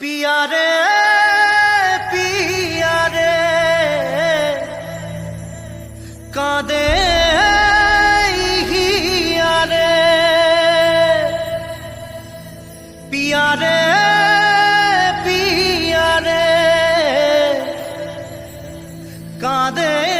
পিয়ারে পিয়ারে। কাঁদে হিয়ারে। পিয়ারে পিয়ারে। কাঁদে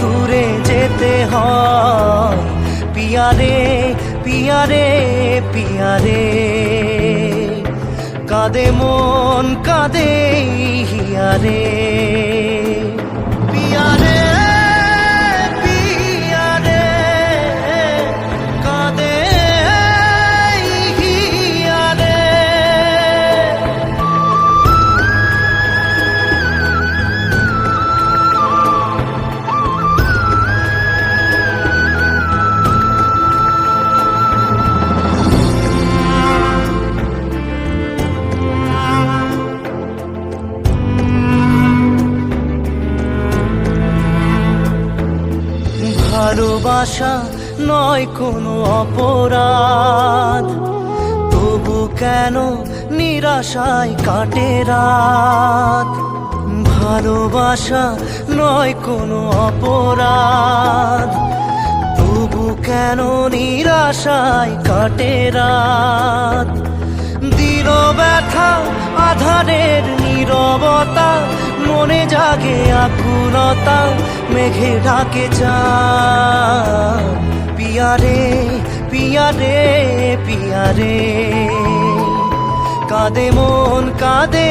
দূরে যেতে হয়। পিয়ারে পিয়ারে পিয়ারে। কাঁদে মন কাঁদে হিয়ারে। ভালোবাসা নয় কোনো অপরাধ। তবু কেন নিরাশায় কাটে রাত? ভালোবাসা নয় কোনো অপরাধ। তবু কেন নিরাশায় কাটে রাত? দিল ব্যথা মনে জাগে আকুলতা মেঘে ঢাকে যা পিয়ারে পিয়ারে পিয়ারে। কাঁদে মন কাঁদে